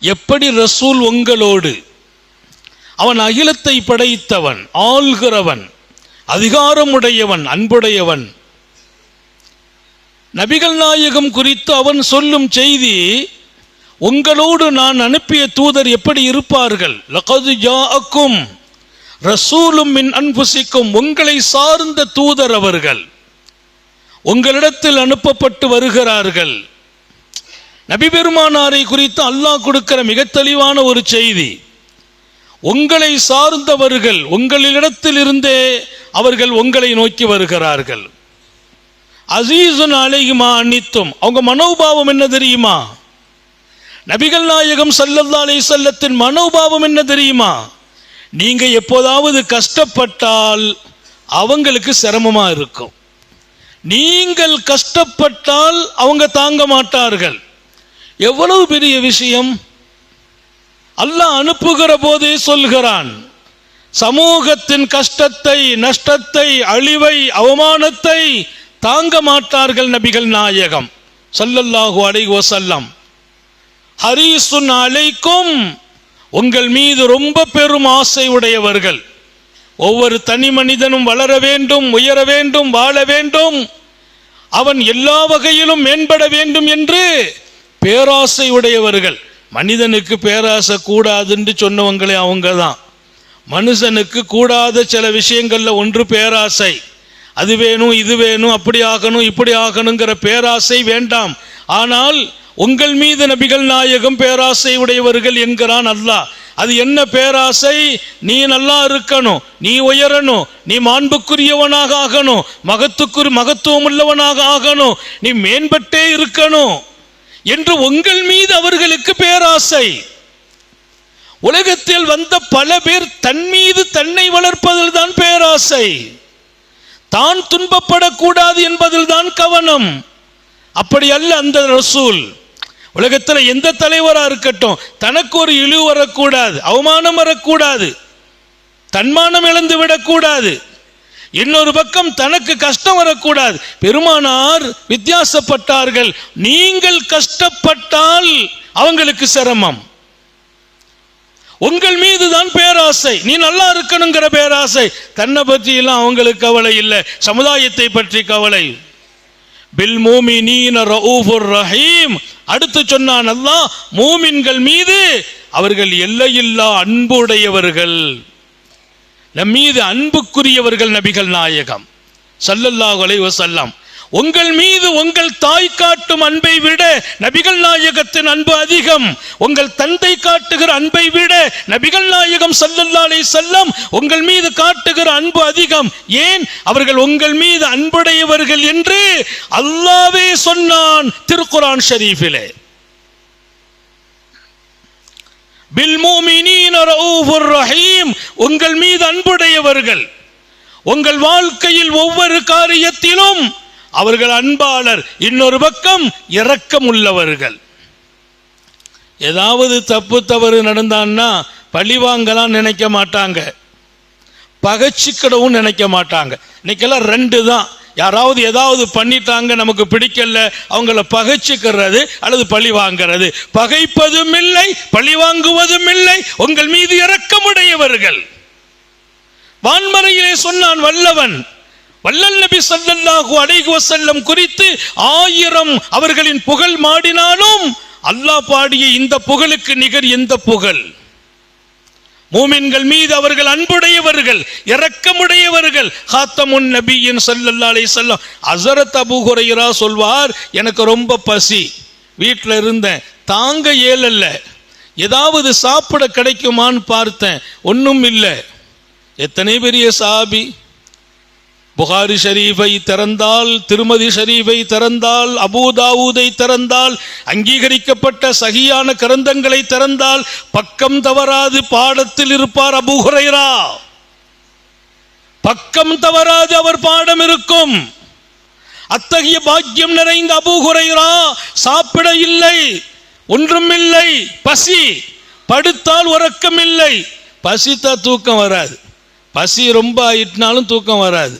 எப்படி ரசூல் உங்களோடு? அவன் அகிலத்தை படைத்தவன் ஆள்கிறவன் அதிகாரமுடையவன் அன்புடையவன். நபிகள் நாயகம் குறித்து அவன் சொல்லும் செய்தி உங்களோடு நான் அனுப்பிய தூதர் எப்படி இருப்பார்கள்? லகது ஜாஅக்கும் ரசூலும் மின் அன்புசிக்கும் உங்களை சார்ந்த தூதர் அவர்கள். உங்களிடத்தில் அனுப்பப்பட்டு வருகிறார்கள். நபி பெருமானாரை குறித்து அல்லாஹ் கொடுக்கிற மிக தெளிவான ஒரு செய்தி உங்களை சார்ந்தவர்கள் உங்களிடத்தில் இருந்தே அவர்கள் உங்களை நோக்கி வருகிறார்கள். அசீசுன் அலைகுமா அன்னித்தும் அவங்க மனோபாவம் என்ன தெரியுமா? நபிகள் நாயகம் சல்லல்லா அலை செல்லத்தின் மனோபாவம் என்ன தெரியுமா? நீங்க எப்போதாவது கஷ்டப்பட்டால் அவங்களுக்கு சிரமமா இருக்கும். நீங்கள் கஷ்டப்பட்டால் அவங்க தாங்க மாட்டார்கள். எவ்வளவு பெரிய விஷயம்? அல்லாஹ் அனுப்புகிற போதே சொல்கிறான் சமூகத்தின் கஷ்டத்தை நஷ்டத்தை அழிவை அவமானத்தை தாங்க மாட்டார்கள் நபிகள் நாயகம் சல்லல்லாஹு அலைஹி செல்லம் ஹரீசுன் அலைக்கும் உங்கள் மீது ரொம்ப பெரும் ஆசை உடையவர்கள். ஒவ்வொரு தனி மனிதனும் வளர வேண்டும் உயர வேண்டும் வாழ வேண்டும். அவன் எல்லா வகையிலும் மேம்பட வேண்டும் என்று பேராசை உடையவர்கள் மனிதனுக்கு பேராசை கூடாதுன்னு சொன்னவங்களே அவங்க தான் மனுஷனுக்கு கூடாத சில விஷயங்களில் ஒன்று பேராசை. அது வேணும் இது வேணும் அப்படி ஆகணும் இப்படி ஆகணுங்கிற பேராசை வேண்டாம். ஆனால் உங்கள் மீது நபிகள் நாயகம் பேராசை உடையவர்கள் என்கிறான் அல்லாஹ். அது என்ன பேராசை? நீ நல்லா இருக்கணும் நீ உயரணும் நீ மாண்புக்குரியவனாக ஆகணும் மகத்துக்குரிய மகத்துவம் உள்ளவனாக ஆகணும் நீ மேம்பட்டே இருக்கணும். என்று உங்கள் மீது அவர்களுக்கு பேராசை. உலகத்தில் வந்த பல பேர் தன் மீது தன்னை வளர்ப்பதில் தான் பேராசை. தான் துன்பப்படக்கூடாது என்பதில் தான் கவனம். அப்படி அல்ல அந்த ரசூல். உலகத்தில் எந்த தலைவராக இருக்கட்டும் தனக்கு ஒரு இழிவு வரக்கூடாது அவமானம் வரக்கூடாது தன்மானம் இழந்து விடக்கூடாது. இன்னொரு பக்கம் தனக்கு கஷ்டம் வரக்கூடாது. பெருமானார் வித்தியாசப்பட்டார்கள். நீங்கள் கஷ்டப்பட்டால் அவங்களுக்கு சிரமம். உங்கள் மீது தான் பேராசை. நீ நல்லா இருக்கணுங்கிற பேராசை. தன்னை பற்றி எல்லாம் அவங்களுக்கு கவலை இல்லை. சமுதாயத்தை பற்றி கவலை. பில் மூமினீன ஊபுர் ரஹீம். அடுத்து சொன்னான் அல்லாஹ் மூமின்கள் மீது அவர்கள் எல்லையில்லா அன்புடையவர்கள். நம் மீது அன்புக்குரியவர்கள் நபிகள் நாயகம். சல்லல்லாஹு அலைஹி உங்கள் மீது உங்கள் தாய் காட்டும் அன்பை விட நபிகள் நாயகத்தின் அன்பு அதிகம். உங்கள் தந்தை காட்டுகிற அன்பை விட நபிகள் நாயகம் சல்லல்லாலே செல்லம் உங்கள் மீது காட்டுகிற அன்பு அதிகம். ஏன்? அவர்கள் உங்கள் மீது அன்புடையவர்கள் என்று அல்லாவே சொன்னான் திருக்குரான் ஷரீஃபிலே பில் மூமினீன ரഊஃபுர் ரஹீம் உங்கள் மீது அன்புடையவர்கள் உங்கள் வாழ்க்கையில் ஒவ்வொரு காரியத்திலும் அவர்கள் அன்பாளர் இன்னொரு பக்கம் இரக்கம் உள்ளவர்கள் ஏதாவது தப்பு தவறு நடந்தான்னா பழி வாங்கலாம் நினைக்க மாட்டாங்க. பகைச்சிக்கிடவும் நினைக்க மாட்டாங்க. இன்னைக்கெல்லாம் ரெண்டு தான். யாராவது ஏதாவது பண்ணிட்டாங்க நமக்கு பிடிக்கல அவங்கள பகைச்சிக்கிறது அல்லது பழி வாங்கிறது. பகைப்பதும் இல்லை பழி வாங்குவதும் இல்லை உங்கள் மீது இரக்கமுடையவர்கள். வான்மறையிலே சொன்னான் வல்லவன் வல்லல் நபி ஸல்லல்லாஹு அடைகுவ செல்லம் குறித்து ஆயிரம் அவர்களின் புகழ் மாடினாலும் அல்லாஹ் பாடிய இந்த புகழுக்கு நிகர் எந்த புகழ்? மூமின்கள் மீது அவர்கள் அன்புடையவர்கள் இரக்கமுடையவர்கள். ஹாத்தமுன் நபியின் ஸல்லல்லாஹு அலைஹி வஸல்லம். ஹஸரத் அபூ சொல்வார் எனக்கு ரொம்ப பசி. வீட்டில் இருந்தேன். தாங்க ஏழல்ல ஏதாவது சாப்பிட கிடைக்குமான்னு பார்த்தேன். ஒன்றும் இல்லை. எத்தனை பெரிய சாபி. புகாரி ஷரீஃபை திறந்தால் திருமதி ஷரீஃபை திறந்தால் அபூதாவூதை திறந்தால் அங்கீகரிக்கப்பட்ட சகியான கிரந்தங்களை திறந்தால் பக்கம் தவறாது பாடத்தில் இருப்பார் அபூஹுரைரா பக்கம் தவறாது அவர் பாடம் இருக்கும். அத்தகைய பாக்கியம் நிறைந்த அபூஹுரைரா சாப்பிட இல்லை ஒன்றும் இல்லை பசி படுத்தால் உறக்கம் இல்லை பசித்தா தூக்கம் வராது. பசி ரொம்ப ஆயிட்டினாலும் தூக்கம் வராது.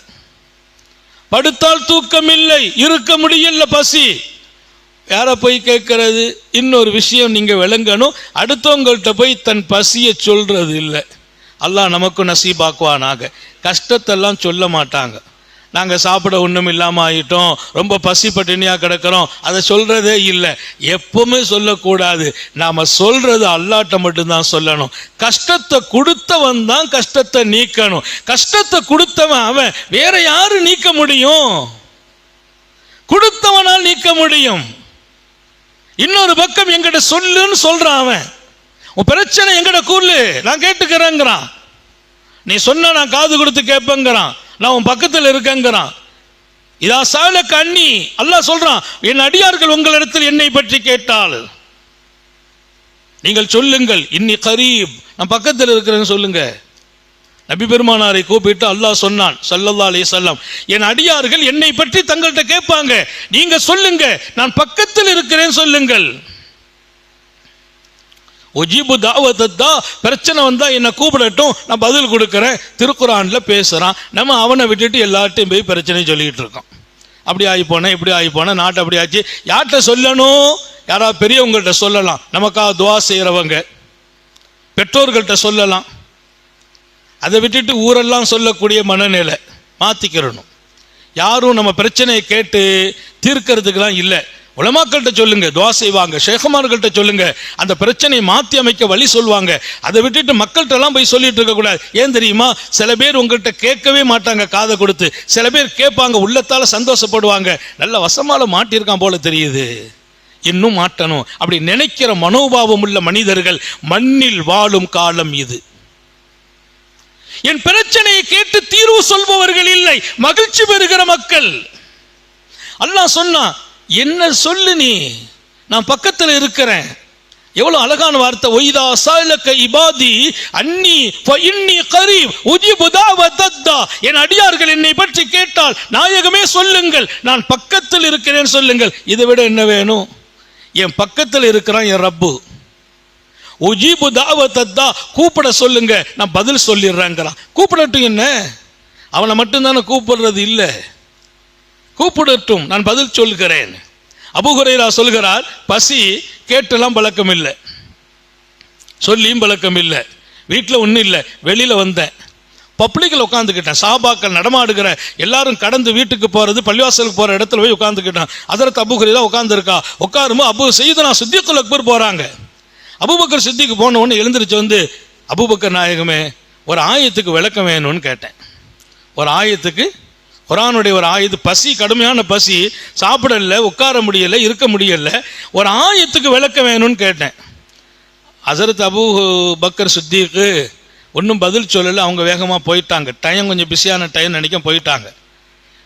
படுத்தால் தூக்கம் இல்லை இருக்க முடியல பசி. யாரை போய் கேட்கறது இன்னொரு விஷயம் நீங்க விளங்கணும். அடுத்தவங்கள்ட்ட போய் தன் பசியை சொல்றது இல்லை அல்லாஹ் நமக்கும் நசீபாக்குவானாக. கஷ்டத்தெல்லாம் சொல்ல மாட்டாங்க. நாங்கள் சாப்பிட ஒன்றும் இல்லாமல் ஆகிட்டோம் ரொம்ப பசி பட்டினியாக கிடக்கிறோம். அதை சொல்கிறதே இல்லை. எப்பவுமே சொல்லக்கூடாது. நாம் சொல்கிறது அல்லாட்ட மட்டும்தான் சொல்லணும். கஷ்டத்தை கொடுத்தவன் தான் கஷ்டத்தை நீக்கணும். கஷ்டத்தை கொடுத்தவன் அவன். வேற யாரு நீக்க முடியும்? கொடுத்தவனால் நீக்க முடியும். இன்னொரு பக்கம் எங்கிட்ட சொல்லுன்னு சொல்கிறான் அவன். உன் பிரச்சனை எங்கிட்ட கூறு நான் கேட்டுக்கிறேங்கிறான். நீ சொன்ன நான் காது கொடுத்து கேட்பேங்கிறான் நான் உன் பக்கத்தில் இருக்கேங்கிறான். இதா சால கண்ணி அல்லாஹ் சொல்றான் என் அடியார்கள் உங்களிடத்தில் என்னை பற்றி கேட்டால். நீங்கள் சொல்லுங்கள் இன்னி கரீப் நான் பக்கத்தில் இருக்கிறேன்னு சொல்லுங்க. நபி பெருமானாரை கூப்பிட்டு அல்லாஹ் சொன்னான் சல்லல்லா அலி வஸல்லம் என் அடியார்கள் என்னை பற்றி தங்கள்கிட்ட கேட்பாங்க. நீங்க சொல்லுங்க நான் பக்கத்தில் இருக்கிறேன் சொல்லுங்கள். ஒஜிபு தாவத்தா பிரச்சனை வந்தால் என்னை கூப்பிடட்டும் நான் பதில் கொடுக்குறேன். திருக்குறானில் பேசுகிறான் நம்ம அவனை விட்டுட்டு எல்லார்ட்டையும் போய் பிரச்சனை சொல்லிக்கிட்டு இருக்கோம். அப்படி ஆகி போனேன் இப்படி ஆகி போனேன் நாட்டை அப்படி ஆச்சு. யார்கிட்ட சொல்லணும்? யாராவது பெரியவங்கள்ட்ட சொல்லலாம். நமக்காக துவா செய்கிறவங்க பெற்றோர்கள்ட்ட சொல்லலாம். அதை விட்டுட்டு ஊரெல்லாம் சொல்லக்கூடிய மனநிலை மாற்றிக்கிறணும் யாரும் நம்ம பிரச்சனையை கேட்டு தீர்க்கறதுக்கெல்லாம் இல்லை. உலமாக்கள்கிட்ட சொல்லுங்க துவா செய்வாங்க ஷேகுமார்கள்ட்ட சொல்லுங்க அந்த பிரச்சனையை மாற்றி அமைக்க வழி சொல்லுவாங்க அதை விட்டுட்டு மக்கள்கிட்ட எல்லாம் போய் சொல்லிட்டு இருக்கக்கூடாது ஏன் தெரியுமா? சில பேர் உங்கள்கிட்ட கேட்கவே மாட்டாங்க காதை கொடுத்து. சில பேர் கேட்பாங்க உள்ளத்தால் சந்தோஷப்படுவாங்க. நல்ல வசமால மாட்டியிருக்கான் போல தெரியுது. இன்னும் மாட்டணும். அப்படி நினைக்கிற மனோபாவம் உள்ள மனிதர்கள் மண்ணில் வாழும் காலம் இது. என் பிரச்சனையை கேட்டு தீர்வு சொல்பவர்கள் இல்லை. மகிழ்ச்சி பெறுகிற மக்கள். அல்லாஹ் சொன்னான் என்ன சொல்லு நீ? நான் பக்கத்தில் இருக்கிறேன். எவ்வளவு அழகான வார்த்தை. ஒய்தா சாலக்க இபாதி அன்னி இன்னி கரீப் உஜிபு தாவத்தத்தா என் அடியார்கள் என்னை பற்றி கேட்டால் நாயகமே சொல்லுங்கள். நான் பக்கத்தில் இருக்கிறேன் சொல்லுங்கள். இதை விட என்ன வேணும்? என் பக்கத்தில் இருக்கிறான் என் ரப்பு. உஜீபு தாவத்தத்தா கூப்பிட சொல்லுங்க. நான் பதில் சொல்லிடுறேங்கிறான். கூப்பிடட்டும் என்ன? அவனை மட்டும்தானே கூப்பிடுறது? இல்லை. கூப்பிடட்டும் நான் பதில் சொல்கிறேன். அபுகுரைரா சொல்கிறார் பசி கேட்டெல்லாம் பழக்கம் இல்லை சொல்லியும் பழக்கம் இல்லை வீட்டில் ஒன்றும் இல்லை. வெளியில் வந்தேன். பப்ளிக்கில் உட்காந்துக்கிட்டேன் சாபாக்கள் நடமாடுகிற எல்லாரும் கடந்து வீட்டுக்கு போகிறது பள்ளிவாசலுக்கு போகிற இடத்துல போய் உட்காந்துக்கிட்டேன் அதற்கு அபுகுரைரா உட்காந்துருக்கா உட்காரும்போது அபு செய்தனா சித்திக்குல் அக்பர் போகிறாங்க அபுபக்கர் சித்திக்கு போன உடனே எழுந்திருச்சு வந்து அபுபக்கர் நாயகமே ஒரு ஆயத்துக்கு விளக்கம் வேணும்னு கேட்டேன். ஒரு ஆயத்துக்கு குரானுடைய ஒரு ஆயுது பசி கடுமையான பசி சாப்பிடல உட்கார முடியல இருக்க முடியல ஒரு ஆயத்துக்கு விளக்க வேணும்னு கேட்டேன். ஹசரத் அபு பக்கர் சுத்திக்கு ஒன்றும் பதில் சொல்லலை அவங்க வேகமாக போயிட்டாங்க. டைம் கொஞ்சம் பிஸியான டைம் நினைக்க போயிட்டாங்க.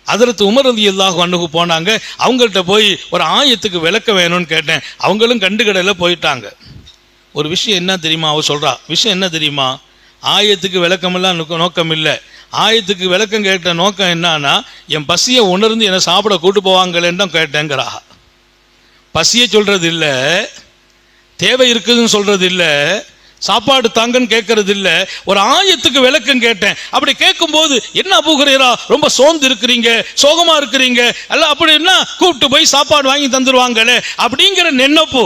அதற்கு உமர் ரதி அல்லாஹ் அண்ணுக்கு போனாங்க அவங்கள்ட்ட போய் ஒரு ஆயத்துக்கு விளக்க வேணும்னு கேட்டேன். அவங்களும் கண்டுகடையில் போயிட்டாங்க. ஒரு விஷயம் என்ன தெரியுமா? அவ சொல்கிறா விஷயம் என்ன தெரியுமா? ஆயத்துக்கு விளக்கமெல்லாம் நோக்கம் இல்லை ஆயத்துக்கு விளக்கம் கேட்ட நோக்கம் என்னன்னா என் பசியை உணர்ந்து என்னை சாப்பிட கூட்டு போவாங்களேன்னு தான் கேட்டேங்கிறா பசியை சொல்றது இல்லை தேவை இருக்குதுன்னு சொல்றது இல்லை சாப்பாடு தாங்கன்னு கேட்கறது இல்லை ஒரு ஆயத்துக்கு விளக்கம் கேட்டேன். அப்படி கேட்கும்போது என்ன போகிறீரா ரொம்ப சோர்ந்து இருக்கிறீங்க சோகமா இருக்கிறீங்க எல்லாம் அப்படின்னா கூப்பிட்டு போய் சாப்பாடு வாங்கி தந்துருவாங்களே அப்படிங்கிற நினைப்பு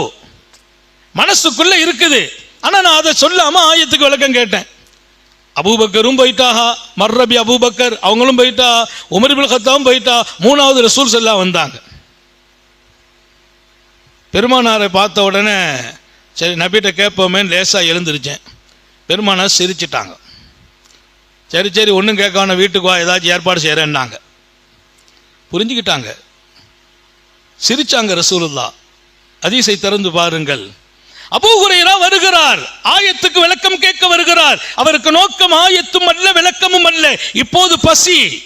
மனசுக்குள்ள இருக்குது. ஆனா நான் அதை சொல்லாம ஆயத்துக்கு விளக்கம் கேட்டேன். அபூபக்கரும் போயிட்டாஹா. மர்ரபி அபூபக்கர் அவங்களும் போயிட்டா. உமர் ஹத்தாவும் போயிட்டா. மூணாவது ரசூல்ஸ் எல்லாம் வந்தாங்க. பெருமானாரை பார்த்த உடனே சரி நபிட்ட கேட்போமேன்னு லேசாக எழுந்திருச்சேன். பெருமானார் சிரிச்சிட்டாங்க. சரி சரி ஒன்றும் கேட்காம வீட்டுக்கு வா ஏதாச்சும் ஏற்பாடு செய்கிறேன்னாங்க புரிஞ்சுக்கிட்டாங்க. சிரிச்சாங்க ரசூலுல்லா அதிசை திறந்து பாருங்கள். அபூ வருகிறார். ஆயத்துக்கு விளக்கம் கேட்க வருகிறார். அவருக்கு நோக்கம் ஆயத்தும் அல்ல விளக்கமும் அல்ல. இப்போது பசி.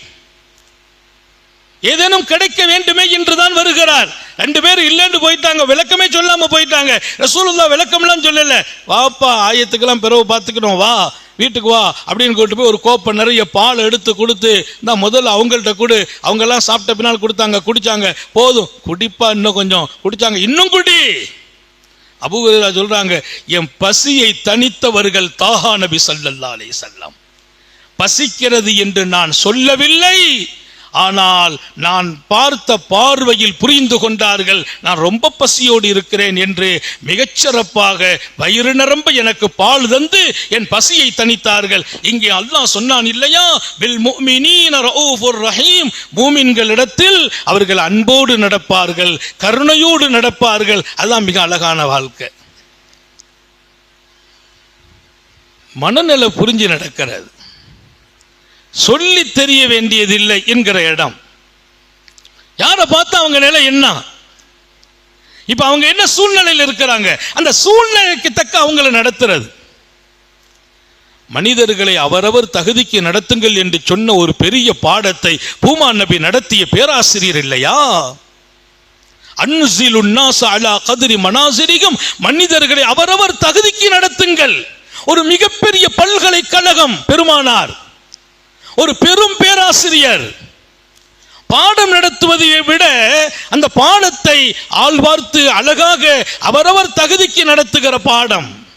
ஏதேனும் கிடைக்க வேண்டுமே என்றுதான் வருகிறார். ரெண்டு பேரும் இல்லைன்னு போயிட்டாங்க. விளக்கமே சொல்லாம போயிட்டாங்க. ரசூலுல்லா விளக்கம்லாம் சொல்லல. வாப்பா ஆயத்துக்கெல்லாம் பிறகு பார்த்துக்கணும். வா வீட்டுக்கு வா அப்படின்னு கூட்டு போய் ஒரு கோப்பை நிறைய பால் எடுத்து கொடுத்து இந்த முதல்ல அவங்கள்ட்ட கொடு. அவங்க எல்லாம் சாப்பிட்ட பின்னால் கொடுத்தாங்க குடிச்சாங்க. போதும். குடிப்பா இன்னும் கொஞ்சம். குடிச்சாங்க. இன்னும் குடி. அபூஹுரைரா சொல்றாங்க என் பசியை தனித்தவர்கள் தாகா நபி சல்லல்லா அலே வஸல்லம். பசிக்கிறது என்று நான் சொல்லவில்லை. ஆனால் நான் பார்த்த பார்வையில் புரிந்து கொண்டார்கள் நான் ரொம்ப பசியோடு இருக்கிறேன் என்று மிகச்சிறப்பாக வயிறு நிரம்ப எனக்கு பால் தந்து என் பசியை தணித்தார்கள். இங்கே அல்லாஹ் சொன்னான் இல்லையா? பில் ரஹீம் மூமின்களிடத்தில் அவர்கள் அன்போடு நடப்பார்கள் கருணையோடு நடப்பார்கள். அதான் மிக அழகான வாழ்க்கை. மனநிலை புரிஞ்சு நடக்கிறது. சொல்லி தெரிய வேண்டியதில்லை என்கிற இடம். யாரை பார்த்தா அவங்க நிலை என்ன? இப்ப அவங்க என்ன சூழ்நிலையில் இருக்கிறாங்க? அந்த சூழ்நிலைக்கு தக்க அவங்களை நடத்துறது. மனிதர்களை அவரவர் தகுதிக்கு நடத்துங்கள் என்று சொன்ன ஒரு பெரிய பாடத்தை பூமா நபி நடத்திய பேராசிரியர் இல்லையா? அன்சில் உன்னாச அலா கதிரி மனாசிரிகம் மனிதர்களை அவரவர் தகுதிக்கு நடத்துங்கள். ஒரு மிகப்பெரிய பல்கலைக்கழகம் பெருமானார். ஒரு பெரும் பேராசிரியர். பாடம் நடத்துவதை விட அந்த பாடத்தை ஆழ்வார்த்து அழகாக அவரவர் தகுதிக்கு நடத்துகிற பாடம்.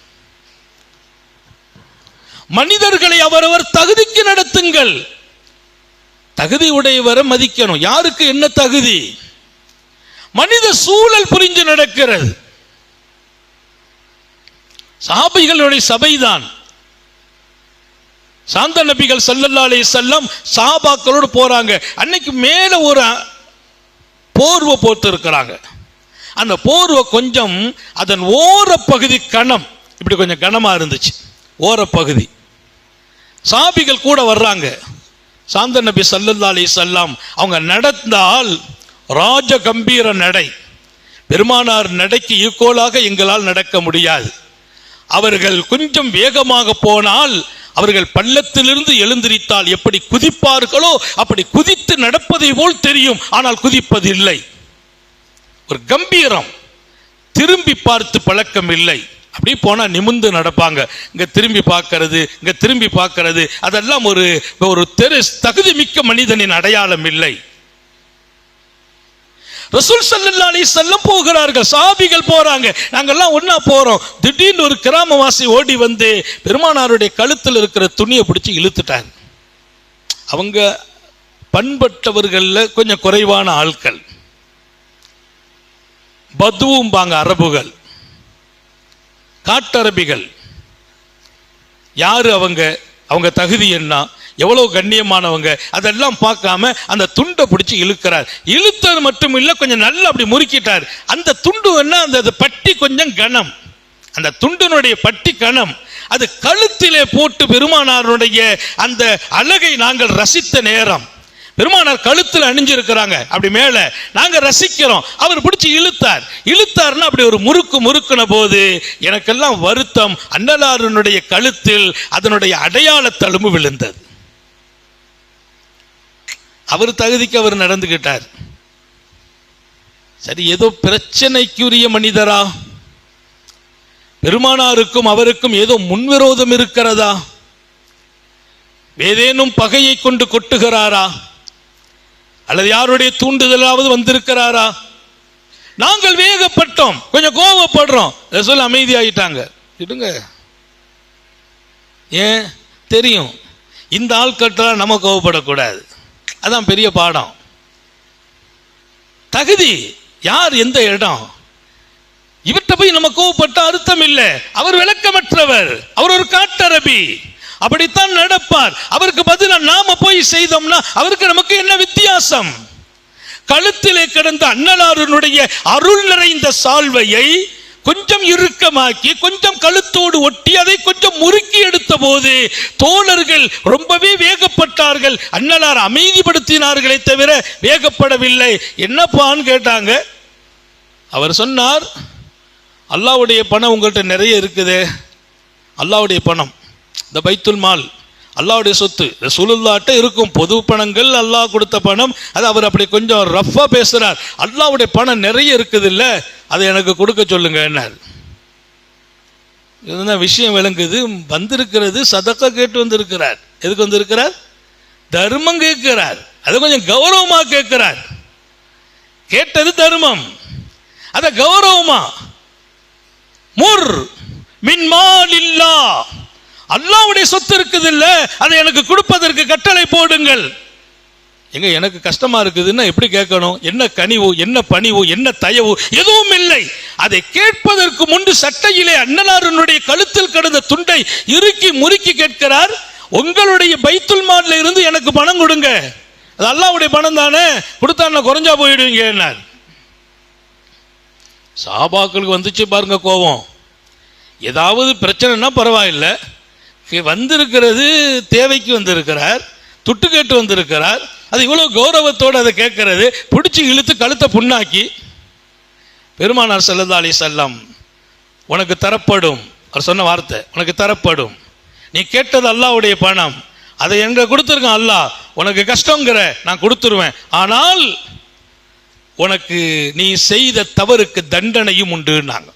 மனிதர்களை அவரவர் தகுதிக்கு நடத்துங்கள். தகுதி உடையவரை மதிக்கணும். யாருக்கு என்ன தகுதி? மனித சூழல் புரிஞ்சு நடக்கிறது. சாபிகளுடைய சபைதான். சாந்த நபிகள் சல்லல்லா அலி செல்லம் சாபாக்களோடு போறாங்க. அன்னைக்கு மேல ஒரு போர்வை போட்டு இருக்கிறாங்க அந்த போர்வை கொஞ்சம் அதன் ஓரப்பகுதி கணம். இப்படி கொஞ்சம் கனமா இருந்துச்சு. ஓரப்பகுதி சாபிகள் கூட வர்றாங்க. சாந்த நபி சல்லல்லா அலி செல்லாம் அவங்க நடந்தால் ராஜ கம்பீர நடை. பெருமானார் நடைக்கு ஈக்குவலாக எங்களால் நடக்க முடியாது. அவர்கள் கொஞ்சம் வேகமாக போனால் அவர்கள் பள்ளத்திலிருந்து எழுந்திரித்தால் எப்படி குதிப்பார்களோ அப்படி குதித்து நடப்பதை போல் தெரியும். ஆனால் குதிப்பதில்லை. ஒரு கம்பீரம். திரும்பி பார்த்து பழக்கம் இல்லை. அப்படி போனால் நிமிந்து நடப்பாங்க. இங்கே திரும்பி பார்க்கறது இங்கே திரும்பி பார்க்கறது. அதெல்லாம் ஒரு ஒரு தெரு தகுதி மிக்க மனிதனின் அடையாளம் இல்லை. ரசூல் சல்லா அலி செல்லம் போகிறார்கள். சாபிகள் போறாங்க. நாங்கெல்லாம் ஒன்னா போறோம். திடீர்னு ஒரு கிராமவாசி ஓடி வந்து பெருமானாருடைய கழுத்தில் இருக்கிற துணியை பிடிச்சி இழுத்துட்டாங்க. அவங்க பண்பட்டவர்களில் கொஞ்சம் குறைவான ஆட்கள். பதுவும்பாங்க அரபுகள். காட்டரபிகள். யாரு அவங்க? அவங்க தகுதி என்ன? எவ்வளவு கண்ணியமானவங்க. அதெல்லாம் பார்க்காம அந்த துண்டை பிடிச்சி இழுக்கிறார். இழுத்தது மட்டும் இல்லை கொஞ்சம் நல்லா அப்படி முறுக்கிட்டார். அந்த துண்டு என்ன அந்த பட்டி கொஞ்சம் கனம் அந்த துண்டினுடைய பட்டி கணம். அது கழுத்திலே போட்டு பெருமானாருடைய அந்த அழகை நாங்கள் ரசித்த நேரம். பெருமானார் கழுத்தில் அணிஞ்சிருக்கிறாங்க. அப்படி மேல நாங்க ரசிக்கிறோம். அவர் பிடிச்சி இழுத்தார். இழுத்தார்னா அப்படி ஒரு முறுக்கு முறுக்குன போது எனக்கெல்லாம் வருத்தம். அன்னலாருனுடைய கழுத்தில் அதனுடைய அடையாள தழும்பு விழுந்தது. அவர் தகுதிக்கு அவர் நடந்துகிட்டார். சரி ஏதோ பிரச்சனைக்குரிய மனிதரா? பெருமானாருக்கும் அவருக்கும் ஏதோ முன்விரோதம் இருக்கிறதா? ஏதேனும் பகையை கொண்டு கொட்டுகிறாரா? அல்லது யாருடைய தூண்டுதலாவது வந்திருக்கிறாரா? நாங்கள் வேகப்பட்டோம். கொஞ்சம் கோவப்படுறோம். ரசூல் அமைதியாயிட்டாங்க. விடுங்க. ஏன்? தெரியும். இந்த ஆட்கட்டெல்லாம் நம்ம கோவப்படக்கூடாது. அதான் பெரிய பாடம். தகுதி யார் எந்த இடம்? இவற்றை போய் நம்ம கோவப்பட்ட அர்த்தம் இல்லை. அவர் விளக்கமற்றவர். அவர் ஒரு காட்டரபி. அப்படித்தான் நடப்பார். அவருக்கு பதிலாக நாம போய் செய்தோம்னா அவருக்கு நமக்கு என்ன வித்தியாசம்? கழுத்திலே கிடந்த அன்னலாரனுடைய அருள் நிறைந்த சால்வையை கொஞ்சம் இறுக்கமாக்கி கொஞ்சம் கழுத்தோடு ஒட்டி அதை கொஞ்சம் முறுக்கி எடுத்த போது தோழர்கள் ரொம்பவே வேகப்பட்டார்கள். அண்ணலார் அமைதிப்படுத்தினார்களே தவிர வேகப்படவில்லை. என்னப்பான்னு கேட்டாங்க. அவர் சொன்னார் அல்லாவுடைய பணம் உங்கள்கிட்ட நிறைய இருக்குது. அல்லாவுடைய பணம் இந்த பைத்துல் மால். அல்லாவுடைய சொத்து. ரசூலுல்லாட்ட இருக்கும் பொது பணங்கள் அல்லாஹ் கொடுத்த பணம் அது அவர் அப்படி கொஞ்சம் ரஃபா பேசுகிறார் அல்லாவுடைய பணம் நிறைய இருக்குது இல்லை அதை எனக்கு கொடுக்க சொல்லுங்க என்னார். இதுதான் விஷயம் விளங்குது. வந்திருக்கிறது சதக்க கேட்டு வந்திருக்கிறார். எதுக்கு வந்திருக்கிறார்? தர்மம் கேட்கிறார். அது கொஞ்சம் கௌரவமா கேட்கிறார். கேட்டது தர்மம். அத கௌரவமா. முர் மின்மால் இல்லா அல்லாவுடைய சொத்து இருக்குது இல்ல அதை எனக்கு கொடுப்பதற்கு கட்டளை போடுங்கள். எங்க எனக்கு கஷ்டமா இருக்குதுன்னா எப்படி கேட்கணும்? என்ன கனிவு என்ன பணிவு என்ன தயவு? எதுவும் இல்லை. அதை கேட்பதற்கு முன்பு சட்டையிலே அண்ணனாரனுடைய கழுத்தில் கடந்த துண்டை இறுக்கி முறுக்கி கேட்கிறார். உங்களுடைய பைத்துல் மால்ல இருந்து எனக்கு பணம் கொடுங்க. அது அல்லாவுடைய பணம் தானே? கொடுத்தா குறைஞ்சா போயிடுவீங்க என்ன சாபாக்களுக்கு வந்துச்சு பாருங்க கோபம். ஏதாவது பிரச்சனைனா பரவாயில்லை. வந்திருக்கிறது தேவைக்கு வந்திருக்கிறார் துட்டு கேட்டு வந்திருக்கிறார் அது இவ்வளோ கௌரவத்தோடு அதை கேட்கறது பிடிச்சி இழுத்து கழுத்தை புண்ணாக்கி பெருமானார் செல்லதா அலி செல்லம் உனக்கு தரப்படும் அவர் சொன்ன வார்த்தை உனக்கு தரப்படும் நீ கேட்டது அல்லாவுடைய பணம் அதை எங்க கொடுத்துருக்கான் அல்லாஹ்? உனக்கு கஷ்டங்கிற நான் கொடுத்துருவேன். ஆனால் உனக்கு நீ செய்த தவறுக்கு தண்டனையும் உண்டுன்னாங்க.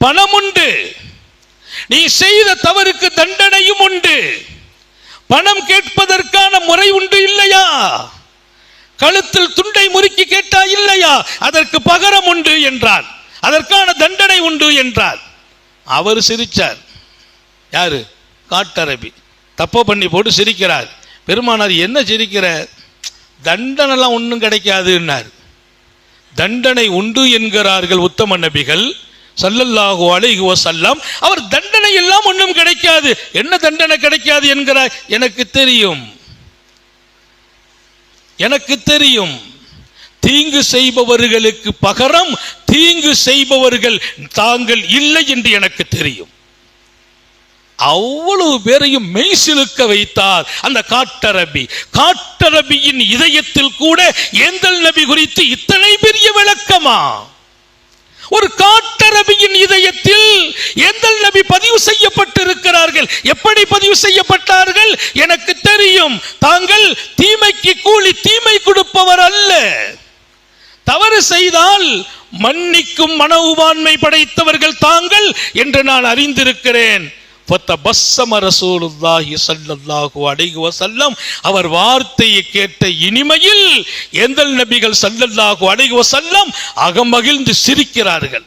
பணம் உண்டு. நீ செய்த தவறுக்கு தண்டனையும் உண்டு. பணம் கேட்பதற்கான முறை உண்டு இல்லையா? கழுத்தில் துண்டை முறுக்கி கேட்டா இல்லையா? அதற்கு பகரம் உண்டு என்றார் அதற்கான தண்டனை உண்டு என்றார் அவர் சிரிச்சார். யாரு? காட்டரபி. தப்ப பண்ணி போட்டு சிரிக்கிறார். பெருமானார் என்ன சிரிக்கிறார் தண்டனைலாம் ஒன்றும் கிடைக்காதுன்னார். தண்டனை உண்டு என்கிறார்கள் உத்தம நபிகள். ஸல்லல்லாஹு அலைஹி வசல்லாம் அவர் தண்டனை எல்லாம் ஒன்றும் கிடைக்காது. என்ன தண்டனை கிடைக்காது என்கிறார் எனக்கு தெரியும். எனக்கு தெரியும். தீங்கு செய்பவர்களுக்கு பகரம் தீங்கு செய்பவர்கள் தாங்கள் இல்லை என்று எனக்கு தெரியும். அவ்வளவு பேரையும் மெய்சிலுக்க வைத்தார் அந்த காட்டரபி. காட்டரபியின் இதயத்தில் கூட ஏந்தல் நபி குறித்து இத்தனை பெரிய விளக்கமா? ஒரு காட்டரபியின் இதயத்தில் எந்தல் நபி பதிவு செய்யப்பட்டிருக்கிறார்கள். எப்படி பதிவு செய்யப்பட்டார்கள்? எனக்கு தெரியும். தாங்கள் தீமைக்கு கூலி தீமை கொடுப்பவர் அல்ல. தவறு செய்தால் மன்னிக்கும் மன உபான்மை படைத்தவர்கள் தாங்கள் என்று நான் அறிந்திருக்கிறேன். ஃபத்தபஸ்ஸம ரசூலுல்லாஹி ஸல்லல்லாஹு அலைஹி வஸல்லம் அவர் வார்த்தையை கேட்ட இனிமையில் எந்தல் நபிகள் சல்லல்லாஹு அலைஹி வஸல்லம் அகமகிழ்ந்து சிரிக்கிறார்கள்.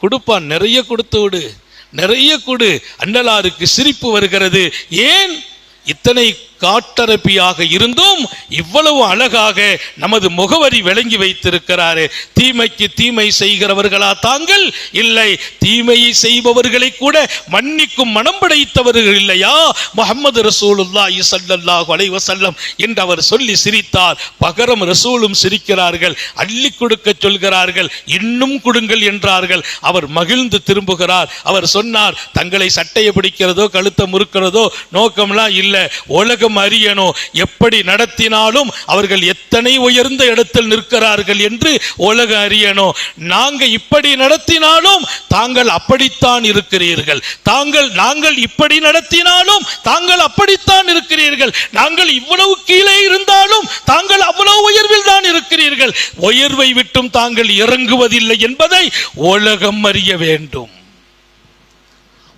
கொடுப்பான் நிறைய கொடுத்து விடு. நிறைய கொடு. அண்ணலாருக்கு சிரிப்பு வருகிறது. ஏன்? இத்தனை காட்டரப்பியாக இருந்தும் இவ்வளவு அழகாக நமது முகவரி விளங்கி வைத்திருக்கிறாரே. தீமைக்கு தீமை செய்கிறவர்களா தாங்கள்? இல்லை. தீமையை செய்பவர்களை கூட மன்னிக்கும் மனம் படைத்தவர்கள் இல்லையா? முகமது ரசூலுல்லா ஸல்லல்லாஹு அலைஹி என்று அவர் சொல்லி சிரித்தார். பகரம் ரசூலும் சிரிக்கிறார்கள். அள்ளி கொடுக்க சொல்கிறார்கள். இன்னும் கொடுங்கள் என்றார்கள். அவர் மகிழ்ந்து திரும்புகிறார். அவர் சொன்னார் தங்களை சட்டையை பிடிக்கிறதோ கழுத்தை முறுக்கிறதோ நோக்கம்லாம் இல்லை. உலகம் அறியணும். எப்படி நடத்தினாலும் அவர்கள் எத்தனை உயர்ந்த இடத்தில் நிற்கிறார்கள் என்று உலகம் அறியணும். நாங்க இப்படி நடத்தினாலும் தாங்கள் அப்படித்தான் இருக்கிறீர்கள். தாங்கள் நாங்கள் இப்படி நடத்தினாலும் தாங்கள் அப்படித்தான் இருக்கிறீர்கள். நாங்கள் இவ்வளவு கீழே இருந்தாலும் தாங்கள் அவ்வளவு உயர்வில் தான் இருக்கிறீர்கள். உயர்வை விட்டும் தாங்கள் இறங்குவதில்லை என்பதை உலகம் அறிய வேண்டும்.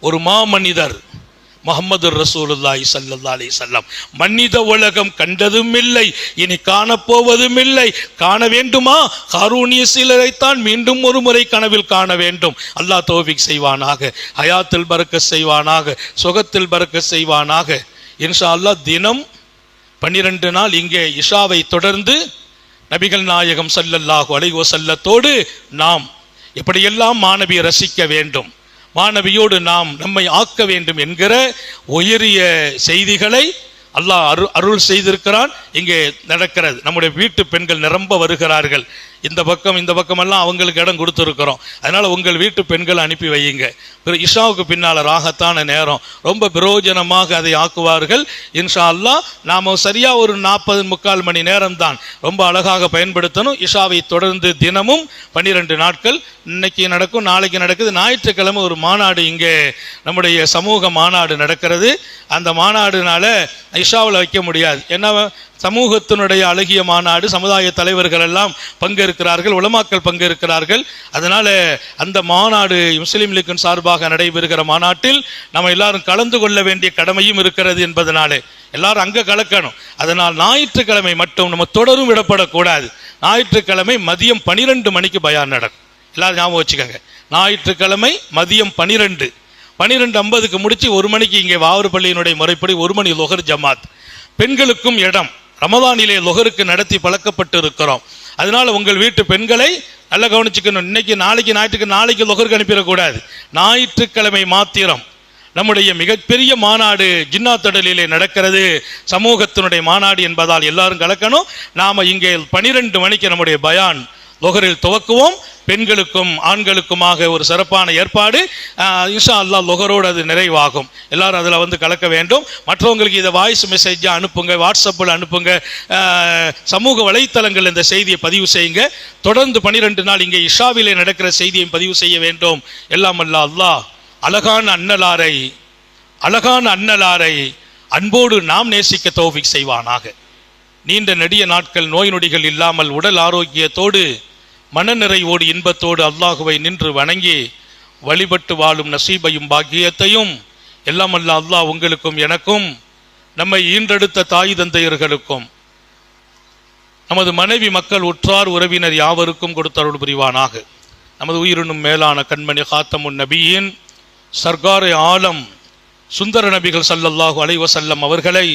ஒரு மாமனிதர் முகமது ரசூலுல்லாய் ஸல்லல்லாஹு அலி வஸல்லம். மனித உலகம் கண்டதும் இல்லை இனி காணப்போவதும் இல்லை காண வேண்டுமா? காரூணிய சிலரைத்தான் மீண்டும் ஒரு முறை கனவில் காண வேண்டும். அல்லாஹ் தோபிக் செய்வானாக ஹயாத்தில் பறக்க செய்வானாக சுகத்தில் பறக்க செய்வானாக. இன்ஷா அல்லாஹ் தினம் பன்னிரண்டு நாள் இங்கே இஷாவை தொடர்ந்து நபிகள் நாயகம் சல்லல்லாஹு அலைவோ செல்லத்தோடு நாம் எப்படியெல்லாம் மாணவி ரசிக்க வேண்டும்? மாணவியோடு நாம் நம்மை ஆக்க வேண்டும் என்கிற உயரிய செய்திகளை அல்லாஹ் அரு அருள் செய்திருக்கிறான். இங்கே நடக்கிறது. நம்முடைய வீட்டு பெண்கள் நிரம்ப வருகிறார்கள். இந்த பக்கம் இந்த பக்கமெல்லாம் அவங்களுக்கு இடம் கொடுத்துருக்குறோம். அதனால் உங்கள் வீட்டு பெண்களை அனுப்பி வையுங்க. இஷாவுக்கு பின்னால் ராகத்தான நேரம். ரொம்ப பிரயோஜனமாக அதை ஆக்குவார்கள். இன்ஷா அல்லாஹ் நாம் சரியாக ஒரு நாற்பது முக்கால் மணி நேரம் தான் ரொம்ப அழகாக பயன்படுத்தணும். இஷாவை தொடர்ந்து தினமும் பன்னிரெண்டு நாட்கள். இன்னைக்கு நடக்கும் நாளைக்கு நடக்குது. ஞாயிற்றுக்கிழமை ஒரு மாநாடு இங்கே நம்முடைய சமூக மாநாடு நடக்கிறது. அந்த மாநாடுனால இஷாவில் வைக்க முடியாது. ஏன்னா சமூகத்தினுடைய அழகிய மாநாடு சமுதாய தலைவர்கள் எல்லாம் பங்கேற்கிறார்கள் உலமாக்கள் பங்கேற்கிறார்கள். அதனால் அந்த மாநாடு முஸ்லீம் லீக்கின் சார்பாக நடைபெறுகிற மாநாட்டில் நம்ம எல்லாரும் கலந்து கொள்ள வேண்டிய கடமையும் இருக்கிறது என்பதனாலே எல்லாரும் அங்கே கலக்கணும். அதனால் ஞாயிற்றுக்கிழமை மட்டும் நம்ம தொடரும் விடப்படக்கூடாது. ஞாயிற்றுக்கிழமை மதியம் பனிரெண்டு மணிக்கு பயான் நடக்கும். எல்லாரும் ஞாபகம் வச்சுக்கோங்க. ஞாயிற்றுக்கிழமை மதியம் பனிரெண்டு. பனிரெண்டு ஐம்பதுக்கு முடித்து ஒரு மணிக்கு இங்கே வாவூர்பள்ளியினுடைய முறைப்படி ஒரு மணி லொகர் ஜமாத். பெண்களுக்கும் இடம். ரமதானிலே லொகருக்கு நடத்தி பழக்கப்பட்டு இருக்கிறோம் அதனால உங்கள் வீட்டு பெண்களை நல்லா கவனிச்சுக்கணும். இன்னைக்கு நாளைக்கு ஞாயிற்றுக்கு நாளைக்கு லொகருக்கு அனுப்பிடக்கூடாது. ஞாயிற்றுக்கிழமை மாத்திரம் நம்முடைய மிகப்பெரிய மாநாடு ஜின்னாத்தடலிலே நடக்கிறது. சமூகத்தினுடைய மாநாடு என்பதால் எல்லாரும் கலக்கணும். நாம் இங்கே பனிரெண்டு மணிக்கு நம்முடைய பயான் லொகரில் துவக்குவோம். பெண்களுக்கும் ஆண்களுக்குமாக ஒரு சிறப்பான ஏற்பாடு. இன்ஷா அல்லாஹ் லொகரோடு அது நிறைவாகும். எல்லாரும் அதில் வந்து கலக்க வேண்டும். மற்றவங்களுக்கு இதை வாய்ஸ் மெசேஜாக அனுப்புங்க வாட்ஸ்அப்பில் அனுப்புங்க. சமூக வலைத்தளங்கள் இந்த செய்தியை பதிவு செய்யுங்க. தொடர்ந்து பனிரெண்டு நாள் இங்கே இஷாவிலே நடக்கிற செய்தியை பதிவு செய்ய வேண்டும். எல்லாம் அல்ல அல்லாஹ் அழகான அன்னலாரை அழகான அன்னலாரை அன்போடு நாம் நேசிக்க தோஃபிக் செய்வானாக. நீண்ட நெடிய நாட்கள் நோய் நொடிகள் இல்லாமல் உடல் ஆரோக்கியத்தோடு மனநிறைவோடு இன்பத்தோடு அல்லாஹுவை நின்று வணங்கி வழிபட்டு வாழும் நசீபையும் பாக்கியத்தையும் எல்லாம் அல்ல அல்லாஹ் உங்களுக்கும் எனக்கும் நம்மை ஈன்றெடுத்த தாய் தந்தையர்களுக்கும் நமது மனைவி மக்கள் உற்றார் உறவினர் யாவருக்கும் கொடுத்தருள் புரிவானாக. நமது உயிரினும் மேலான கண்மணி ஹாத்தமுன் நபியின் சர்க்காரை ஆலம் சுந்தர நபிகள் சல்லல்லாஹு அலைவசல்லம் அவர்களை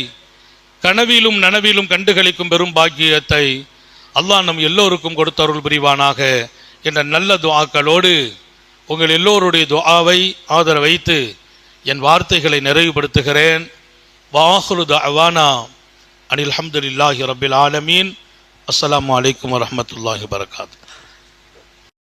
கனவிலும் நனவிலும் கண்டுகளிக்கும் பெரும் பாக்கியத்தை அல்லாஹ் நம் எல்லோருக்கும் கொடுத்தருள் புரிவானாக என்ற நல்ல துவாக்களோடு உங்கள் எல்லோருடைய துவாவை ஆதரவு வைத்து என் வார்த்தைகளை நிறைவுபடுத்துகிறேன். வாஹுரு அவானா அனில் அஹமதுல்லாஹி ரபில் ஆலமீன். அஸ்லாம் வலைக்கம் வரமத்துல்லாஹி வரகாத்து